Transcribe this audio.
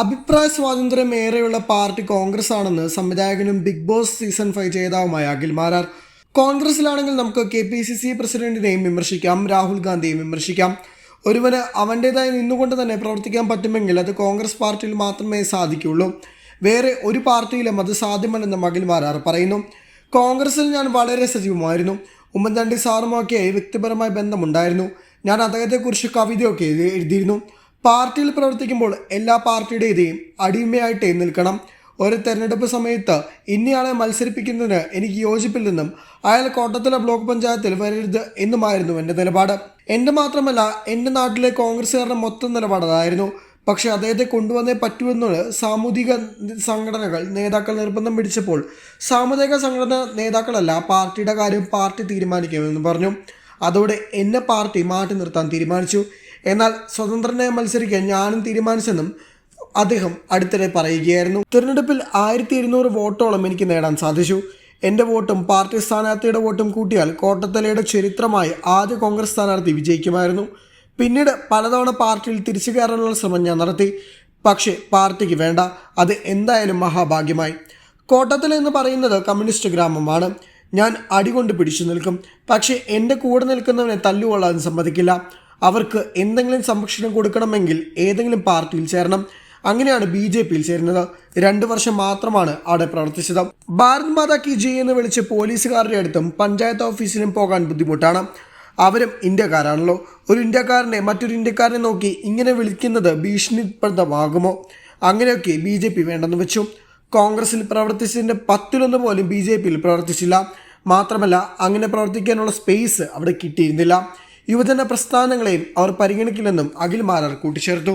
അഭിപ്രായ സ്വാതന്ത്ര്യം ഏറെയുള്ള പാർട്ടി കോൺഗ്രസ് ആണെന്ന് സംവിധായകനും ബിഗ് ബോസ് സീസൺ ഫൈവ് ജേതാവുമായ അഖിൽ മാരാർ. കോൺഗ്രസിലാണെങ്കിൽ നമുക്ക് കെ പി സി സി പ്രസിഡന്റിനെയും വിമർശിക്കാം രാഹുൽ ഗാന്ധിയെയും വിമർശിക്കാം. ഒരുവന് അവന്റെതായി നിന്നുകൊണ്ട് തന്നെ പ്രവർത്തിക്കാൻ പറ്റുമെങ്കിൽ അത് കോൺഗ്രസ് പാർട്ടിയിൽ മാത്രമേ സാധിക്കുള്ളൂ. വേറെ ഒരു പാർട്ടിയിലും അത് സാധ്യമല്ലെന്ന് അഖിൽ മാരാർ പറയുന്നു. കോൺഗ്രസിൽ ഞാൻ വളരെ സജീവമായിരുന്നു. ഉമ്മൻചാണ്ടി സാറുമൊക്കെയായി വ്യക്തിപരമായ ബന്ധമുണ്ടായിരുന്നു. ഞാൻ അദ്ദേഹത്തെക്കുറിച്ച് കവിതയൊക്കെ എഴുതിയിരുന്നു. പാർട്ടിയിൽ പ്രവർത്തിക്കുമ്പോൾ എല്ലാ പാർട്ടിയുടേതേയും അടിമയായിട്ടേ നിൽക്കണം. ഒരു തെരഞ്ഞെടുപ്പ് സമയത്ത് ഇന്നയാളെ മത്സരിപ്പിക്കുന്നതിന് എനിക്ക് യോജിപ്പില്ലെന്നും അയാൾ കോട്ടത്തല ബ്ലോക്ക് പഞ്ചായത്തിൽ വരരുത് എന്നുമായിരുന്നു എന്റെ നിലപാട്. എന്റെ മാത്രമല്ല എന്റെ നാട്ടിലെ കോൺഗ്രസ്സുകാരുടെ മൊത്തം നിലപാട് അതായിരുന്നു. പക്ഷേ അദ്ദേഹത്തെ കൊണ്ടുവന്നേ പറ്റുമെന്നുള്ള സാമൂഹിക സംഘടനകൾ നേതാക്കൾ നിർബന്ധം പിടിച്ചപ്പോൾ സാമുദായിക സംഘടന നേതാക്കളല്ല പാർട്ടിയുടെ കാര്യം പാർട്ടി തീരുമാനിക്കുമെന്ന് പറഞ്ഞു. അതോടെ എന്നെ പാർട്ടി മാറ്റി നിർത്താൻ തീരുമാനിച്ചു. എന്നാൽ സ്വതന്ത്രനായി മത്സരിക്കാൻ ഞാനും തീരുമാനിച്ചെന്നും അദ്ദേഹം അടുത്തിടെ പറയുകയായിരുന്നു. തിരഞ്ഞെടുപ്പിൽ ആയിരത്തി ഇരുന്നൂറ് വോട്ടോളം എനിക്ക് നേടാൻ സാധിച്ചു. എന്റെ വോട്ടും പാർട്ടി സ്ഥാനാർത്ഥിയുടെ വോട്ടും കൂട്ടിയാൽ കോട്ടത്തലയുടെ ചരിത്രമായി ആദ്യ കോൺഗ്രസ് സ്ഥാനാർത്ഥി വിജയിക്കുമായിരുന്നു. പിന്നീട് പലതവണ പാർട്ടിയിൽ തിരിച്ചു കയറാനുള്ള ശ്രമം ഞാൻ നടത്തി. പക്ഷേ പാർട്ടിക്ക് വേണ്ട അത് എന്തായാലും മഹാഭാഗ്യമായി. കോട്ടത്തല എന്ന് പറയുന്നത് കമ്മ്യൂണിസ്റ്റ് ഗ്രാമമാണ്. ഞാൻ അടികൊണ്ട് പിടിച്ചു നിൽക്കും. പക്ഷേ എന്റെ കൂടെ നിൽക്കുന്നവനെ തല്ലുകൊള്ളാൻ സമ്മതിക്കില്ല. അവർക്ക് എന്തെങ്കിലും സംരക്ഷണം കൊടുക്കണമെങ്കിൽ ഏതെങ്കിലും പാർട്ടിയിൽ ചേരണം. അങ്ങനെയാണ് ബി ജെ പിയിൽ ചേരുന്നത്. രണ്ടു വർഷം മാത്രമാണ് അവിടെ പ്രവർത്തിച്ചത്. ഭാരത് മാതാ കി ജി എന്ന് വിളിച്ച് പോലീസുകാരുടെ അടുത്തും പഞ്ചായത്ത് ഓഫീസിലും പോകാൻ ബുദ്ധിമുട്ടാണ്. അവരും ഇന്ത്യക്കാരാണല്ലോ. ഒരു ഇന്ത്യക്കാരനെ മറ്റൊരു ഇന്ത്യക്കാരനെ നോക്കി ഇങ്ങനെ വിളിക്കുന്നത് ഭീഷണിപ്രദമാകുമോ അങ്ങനെയൊക്കെ ബി ജെ പി വേണ്ടെന്ന് വെച്ചു. കോൺഗ്രസിൽ പ്രവർത്തിച്ചതിന്റെ പത്തിലൊന്ന് പോലും ബി ജെ പിയിൽ പ്രവർത്തിച്ചില്ല. മാത്രമല്ല അങ്ങനെ പ്രവർത്തിക്കാനുള്ള സ്പേസ് അവിടെ കിട്ടിയിരുന്നില്ല. യുവജന പ്രസ്ഥാനങ്ങളെയും അവർ പരിഗണിക്കില്ലെന്നും അഖിൽ മാരാർ കൂട്ടിച്ചേർത്തു